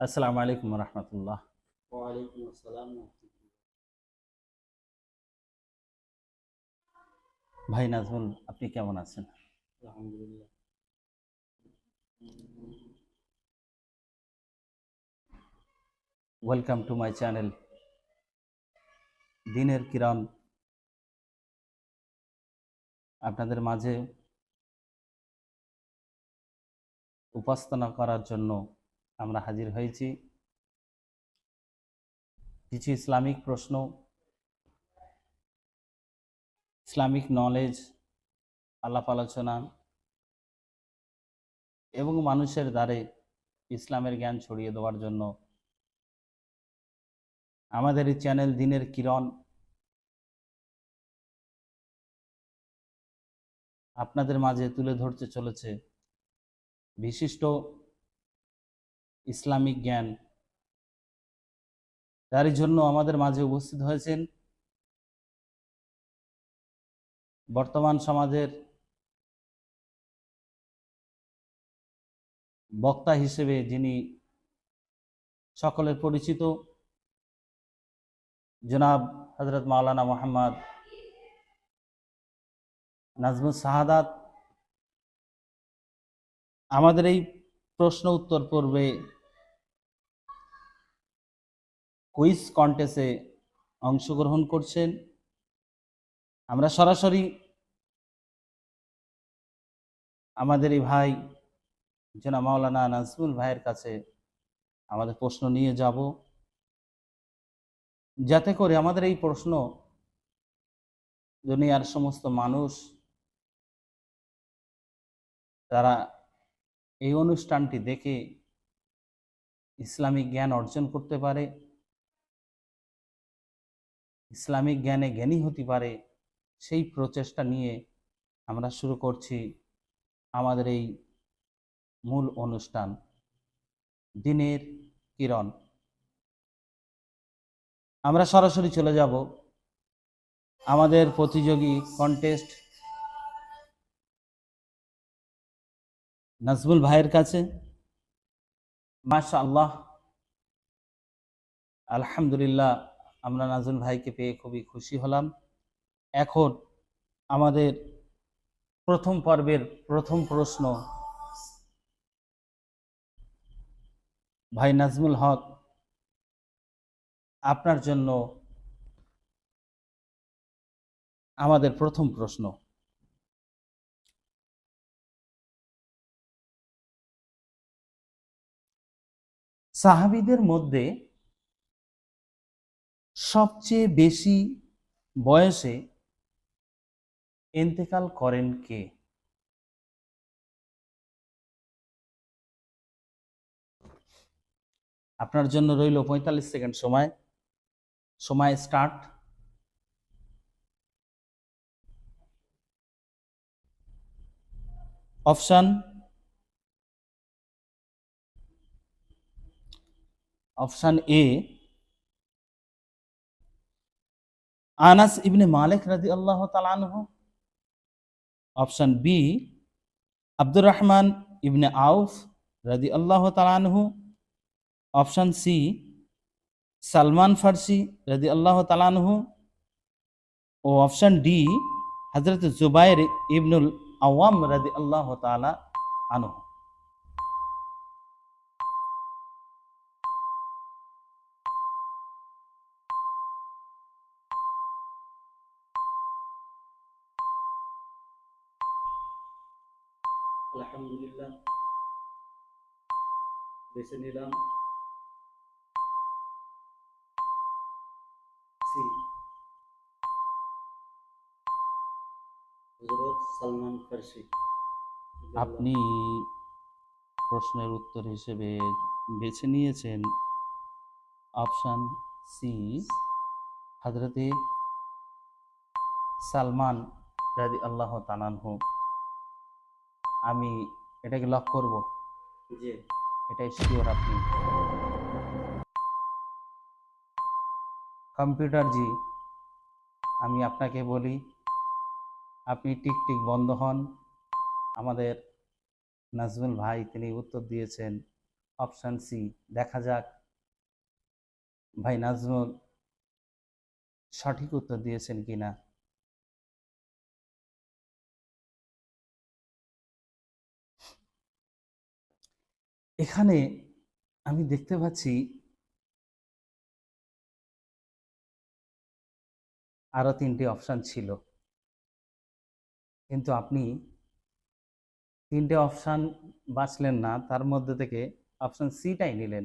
আসসালামু আলাইকুম রহমতুল্লাহ ওয়ালাইকুম আসসালাম ভাই নাজমুল আপনি কেমন আছেন? আলহামদুলিল্লাহ। ওয়েলকাম টু মাই চ্যানেল দিনের কিরণ আপনাদের মাঝে উপাসনা করার জন্য আমরা হাজির হয়েছি। কিছু ইসলামিক প্রশ্ন। ইসলামিক নলেজ আলাপ আলোচনা এবং মানুষের দ্বারে ইসলামের জ্ঞান ছড়িয়ে দেওয়ার জন্য। আমাদের এই চ্যানেল দিনের কিরণ। আপনাদের মাঝে তুলে ধরতে চলেছে বিশিষ্ট ইসলামিক জ্ঞান। তারই জন্য আমাদের মাঝে উপস্থিত হয়েছেন বর্তমান সমাজের বক্তা হিসেবে যিনি সকলের পরিচিত, জনাব হজরত মাওলানা মোহাম্মদ নাজমুল শাহাদাত। আমাদের এই প্রশ্ন উত্তর পর্বে কুইজ কন্টেস্টে অংশগ্রহণ করছেন। আমরা সরাসরি আমাদের এই ভাই, জনাব মাওলানা নাজমুল ভাইয়ের কাছে আমাদের প্রশ্ন নিয়ে যাব। যাতে করে আমাদের এই প্রশ্ন দুনিয়ার সমস্ত মানুষ, তারা এই অনুষ্ঠানটি দেখে ইসলামিক জ্ঞান অর্জন করতে পারে, ইসলামিক জ্ঞানে জ্ঞানী হতে পারে, সেই প্রচেষ্টা নিয়ে আমরা শুরু করছি আমাদের এই মূল অনুষ্ঠান, দিনের কিরণ। আমরা সরাসরি চলে যাব আমাদের প্রতিযোগী কন্টেস্ট নাজমুল ভাইয়ের কাছে। মাশা আল্লাহ আলহামদুলিল্লাহ, আমরা নাজমুল ভাইকে পেয়ে খুবই খুশি হলাম। এখন আমাদের প্রথম পর্বের প্রথম প্রশ্ন। ভাই নাজমুল হক, আপনার জন্য আমাদের প্রথম প্রশ্ন। সাহাবিদের মধ্যে সবচেয়ে বেশি বয়সে ইন্তেকাল করেন কে? আপনার জন্য রইল পঁয়তাল্লিশ সেকেন্ড সময়। সময় start option option A, Anas ibn Malik রাজি আল্লাহ তালানহ option B, Abdur Rahman ibn Auf রাজি আল্লাহ তালানহু অপশন সি, সালমান ফার্সি রাজি আল্লাহ তালানহু ও অপশন ডি হজরত জুবাইর ইবনুল আওয়াম রাজি আল্লাহ তালা আনহু। আলহামদুলিল্লাহ। বেছে নিলাম। সি। Salman Farsi. আপনি প্রশ্নের উত্তর হিসেবে বেছে নিয়েছেন অপশন সি হজরতে সালমান রাজি আল্লাহ তালানহু আমি এটাকে লক করব। জি। এটাই শিওর আপনি। কম্পিউটার জি আমি আপনাকে বলি আপনি টিক টিক বন্ধ হন। আমাদের নাজমুল ভাই তিনি উত্তর দিয়েছেন অপশান সি দেখা যাক। ভাই নাজমুল সঠিক উত্তর দিয়েছেন কিনা। এখানে আমি দেখতে পাচ্ছি আরও তিনটি অপশান ছিল। কিন্তু আপনি তিনটে অপশান বাঁচলেন না তার মধ্যে থেকে অপশন সিটাই নিলেন।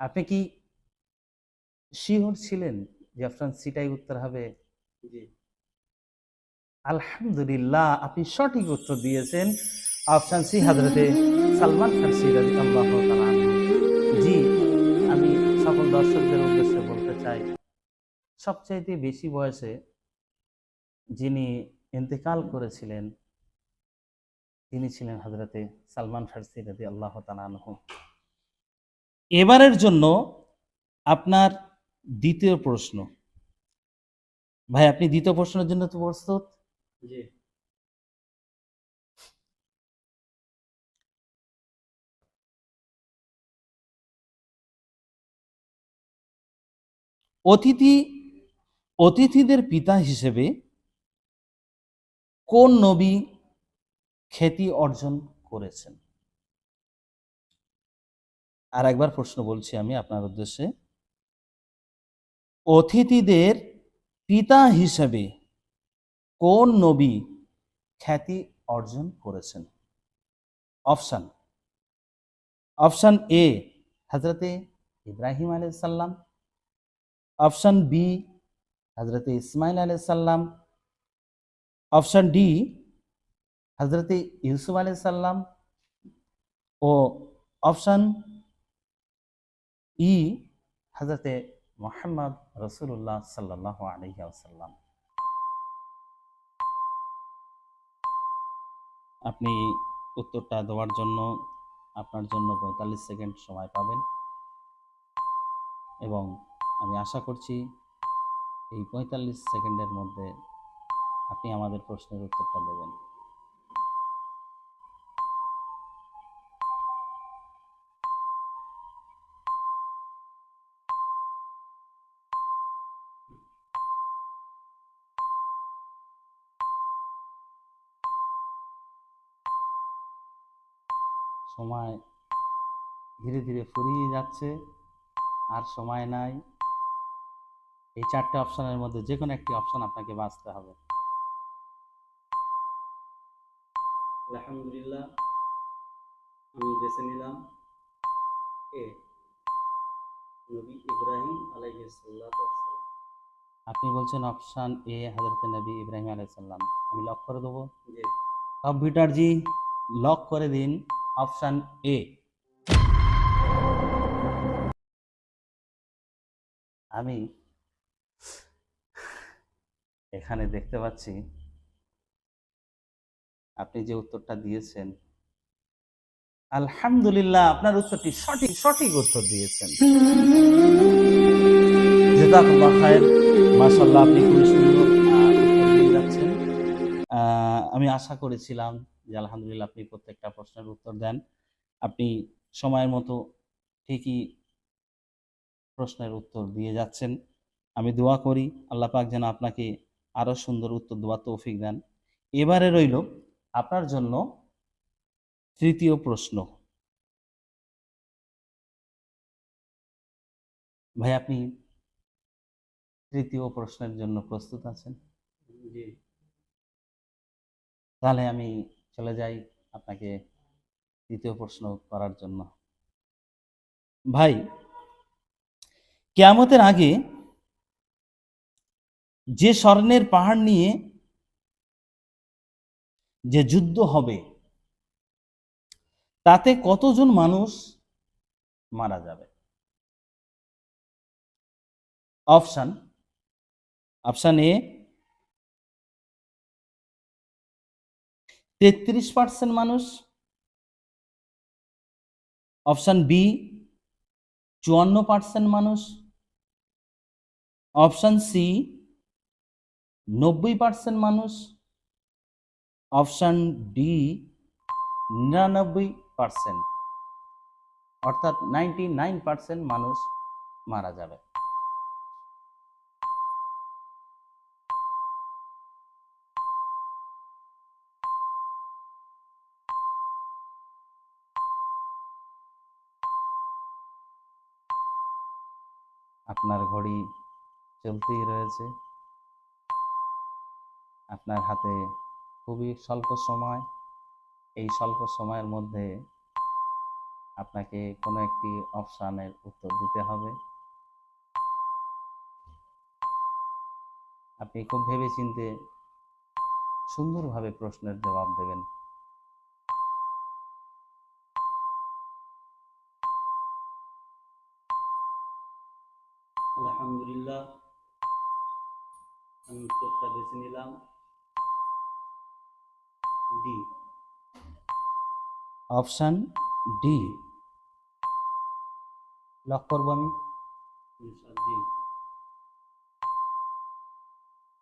আপনি কি শিওর ছিলেন যে অপশন সিটাই উত্তর হবে? আলহামদুলিল্লাহ আপনি সঠিক উত্তর দিয়েছেন। অপশন সি হাজরতে সালমান রাদিয়াল্লাহু তাআলা আনহু। জি আমি সকল দর্শকদের উদ্দেশ্যে বলতে চাই, সবচাইতে বেশি বয়সে যিনি ইন্তেকাল করেছিলেন, তিনি ছিলেন হজরতে সালমান ফার্সি রাদি আল্লাহ আনহু। এবারের জন্য আপনার দ্বিতীয় প্রশ্ন। ভাই, আপনি দ্বিতীয় প্রশ্নের জন্য তো প্রস্তুত? জি। অতিথি, অতিথিদের পিতা হিসেবে কোন নবী খ্যাতি অর্জন করেছেন? আর একবার প্রশ্ন বলছি আমি আপনার উদ্দেশ্যে। অতিথিদের পিতা হিসেবে কোন নবী খ্যাতি অর্জন করেছেন? অপশন অপশন এ হজরতে ইব্রাহিম আলাইহিস সাল্লাম অপশন বি হজরত ইসমাইল আলাইসাল্লাম অপশন ডি হজরত ইউসুফ আলাইসাল্লাম ও অপশন ই হজরতে মোহাম্মদ রসুল্লাহ সাল্লাহ আলহি আসাল্লাম আপনি উত্তরটা দেওয়ার জন্য, আপনার জন্য পঁয়তাল্লিশ সেকেন্ড সময় পাবেন। এবং আমি আশা করছি এই পঁয়তাল্লিশ সেকেন্ডের মধ্যে আপনি আমাদের প্রশ্নের উত্তরটা দেবেন। সময় ধীরে ধীরে ফুরিয়ে যাচ্ছে, আর সময় নাই। এই চারটে অপশনের মধ্যে যে কোনো একটি অপশন আপনাকে বাঁচতে হবে। আলহামদুলিল্লাহ আমি বেছে নিলাম এ নবী ইব্রাহিম আলাইহিস সালাতু ওয়াস সালাম। আপনি বলছেন অপশন এ হজরত নবী ইব্রাহিম আলাইসাল্লাম আমি লক করে দেবো? কম্পিউটার জি লক করে দিন অপশন এ। আমি এখানে দেখতে পাচ্ছি আপনি যে উত্তরটা দিয়েছেন, আলহামদুলিল্লাহ আপনার উত্তরটি সঠিক সঠিক উত্তর দিয়েছেন। মাশাল্লাহ আপনি খুবই সুন্দর আমি আশা করেছিলাম যে আলহামদুলিল্লাহ আপনি প্রত্যেকটা প্রশ্নের উত্তর দেন। আপনি সময়ের মতো ঠিকই প্রশ্নের উত্তর দিয়ে যাচ্ছেন। আমি দোয়া করি, আল্লাহ পাক যেন আপনাকে আরও সুন্দর উত্তর দেওয়ার তৌফিক দেন। এবারে রইল আপনার জন্য তৃতীয় প্রশ্ন। ভাই আপনি তৃতীয় প্রশ্নের জন্য প্রস্তুত আছেন? তাহলে আমি চলে যাই আপনাকে তৃতীয় প্রশ্ন করার জন্য। ভাই কেয়ামতের আগে যে স্বর্ণের পাহাড় নিয়ে যে যুদ্ধ হবে, তাতে কতজন মানুষ মারা যাবে? অপশন অপশন এ, তেত্রিশ পার্সেন্ট মানুষ। অপশন বি, চুয়ান্ন পার্সেন্ট মানুষ। অপশন সি নব্বই পার্সেন্ট মানুষ অপশান ডি নিরানব্বই পার্সেন্ট অর্থাৎ নাইনটি নাইন পার্সেন্ট মানুষ মারা যাবে। আপনার ঘড়ি চলতেই রয়েছে। আপনার হাতে খুবই স্বল্প সময়। এই স্বল্প সময়ের মধ্যে আপনাকে কোনো একটি অপশানের উত্তর দিতে হবে। আপনি খুব ভেবে চিনতে সুন্দরভাবে প্রশ্নের জবাব দেবেন। আলহামদুলিল্লাহ, আমি উত্তরটা বেছে নিলাম। ডি অপশান ডি লক করব আমি?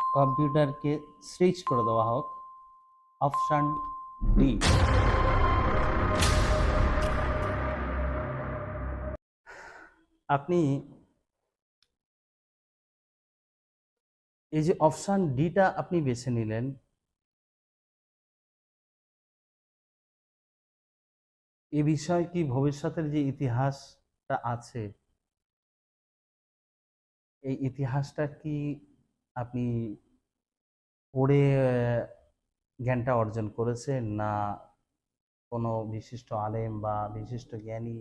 কম্পিউটারকে সুইচ করে দেওয়া হোক। অপশান ডি আপনি এই যে অপশান ডিটা আপনি বেছে নিলেন এ বিষয়ে কি ভবিষ্যতের যে ইতিহাসটা আছে, এই ইতিহাসটা কি আপনি পড়ে জ্ঞানটা অর্জন করেছেন না কোনো বিশিষ্ট আলেম বা বিশিষ্ট জ্ঞানী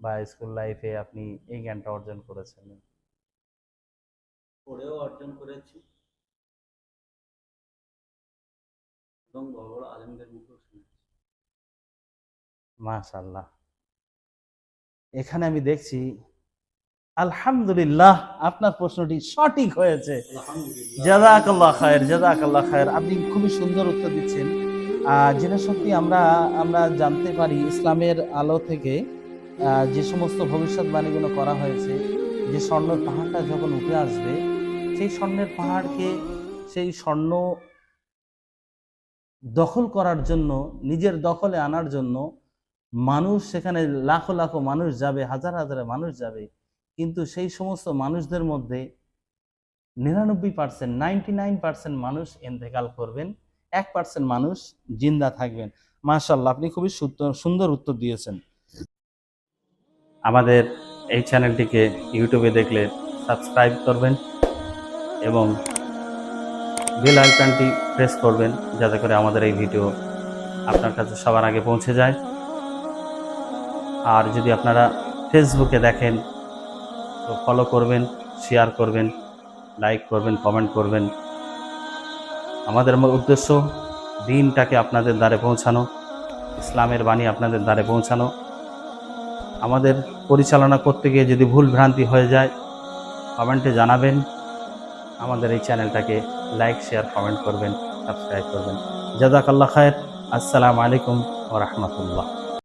বা স্কুল লাইফে আপনি এই জ্ঞানটা অর্জন করেছেন? পড়েও অর্জন করেছি। এবং বড় বড় আলেমদের মুখেও শুনেছি। মাশাল্লাহ এখানে আমি দেখছি আলহামদুলিল্লাহ আপনার প্রশ্নটি সঠিক হয়েছে। জাজাকাল্লাহ খায়ের জাজাকাল্লাহ খায়ের। আপনি খুবই সুন্দর উত্তর দিচ্ছেন। যেটা সত্যি আমরা আমরা জানতে পারি ইসলামের আলো থেকে যে সমস্ত ভবিষ্যৎবাণীগুলো করা হয়েছে যে স্বর্ণের পাহাড়টা যখন উঠে আসবে সেই স্বর্ণের পাহাড়কে সেই স্বর্ণ দখল করার জন্য নিজের দখলে আনার জন্য মানুষ সেখানে লাখো লাখো মানুষ যাবে, হাজার হাজার মানুষ যাবে। কিন্তু সেই সমস্ত মানুষদের মধ্যে নিরানব্বই পার্সেন্ট নাইনটি নাইন পার্সেন্ট মানুষ এন্তেকাল করবেন, এক পার্সেন্ট মানুষ জিন্দা থাকবেন। মাশাল্লাহ আপনি খুবই সুন্দর উত্তর দিয়েছেন। আমাদের এই চ্যানেলটিকে ইউটিউবে দেখলে সাবস্ক্রাইব করবেন এবং বেল আইকনটি প্রেস করবেন, যাতে করে আমাদের এই ভিডিও আপনার কাছে সবার আগে পৌঁছে যায়। আর যদি আপনারা ফেসবুকে দেখেন, তো ফলো করবেন শেয়ার করবেন লাইক করবেন কমেন্ট করবেন। আমাদের উদ্দেশ্য, দিনটাকে আপনাদের দ্বারে পৌঁছানো, ইসলামের বাণী আপনাদের দ্বারে পৌঁছানো। আমাদের পরিচালনা করতে গিয়ে যদি ভুল ভ্রান্তি হয়ে যায় কমেন্টে জানাবেন। আমাদের এই চ্যানেলটাকে লাইক শেয়ার কমেন্ট করবেন সাবস্ক্রাইব করবেন। জাজাকাল্লাহ খায়ের। আসসালামু আলাইকুম ও রহমতুল্লাহ।